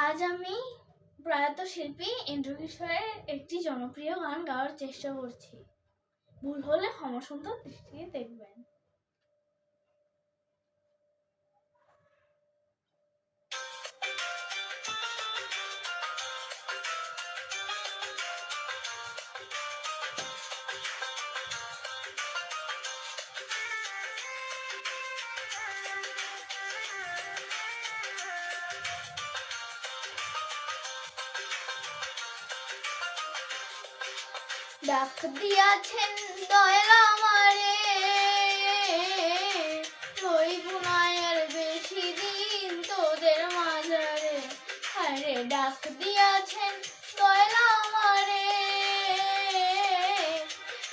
আজ আমি প্রয়াত শিল্পী ইন্দ্র কিশোরের একটি জনপ্রিয় গান গাওয়ার চেষ্টা করছি। ভুল হলে ক্ষমা সুন্দর দৃষ্টিতে দেখবেন। ডাক দিয়াছেন দয়াল আমারে। রইব আর বেশি দিন তোদের মাঝারে। আরে ডাক দিয়াছেন দয়াল আমারে।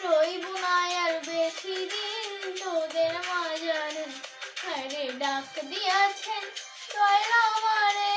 রইব আর বেশি দিন তোদের মাঝারে। আরে ডাক দিয়াছেন দয়াল আমারে।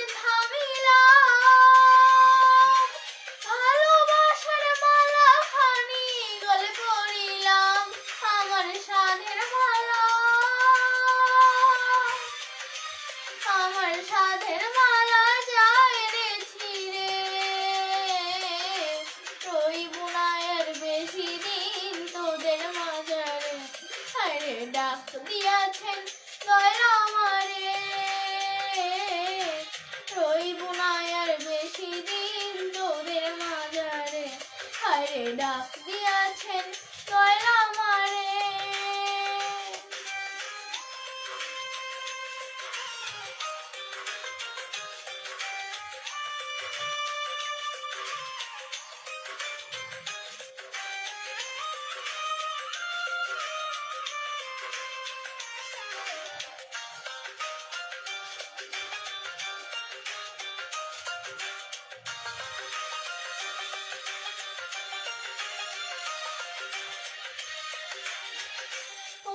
ডাক দিয়াছেন দয়াল আমারে। রইব না আর বেশি দিন তোদের মাজারে আরে ডাক দিয়াছেন, দয়াল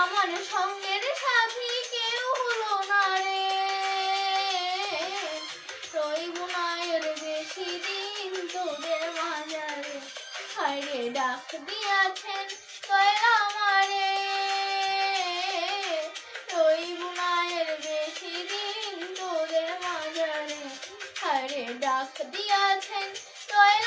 আমার সঙ্গের সাথী কেউ হলো না রে। রইব না বেশি দিন তোদের মাঝারে। হায়রে ডাক দিয়াছেন দয়াল আমারে রইব না বেশি দিন তোদের মাঝারে। হায়রে ডাক দিয়াছেন দয়াল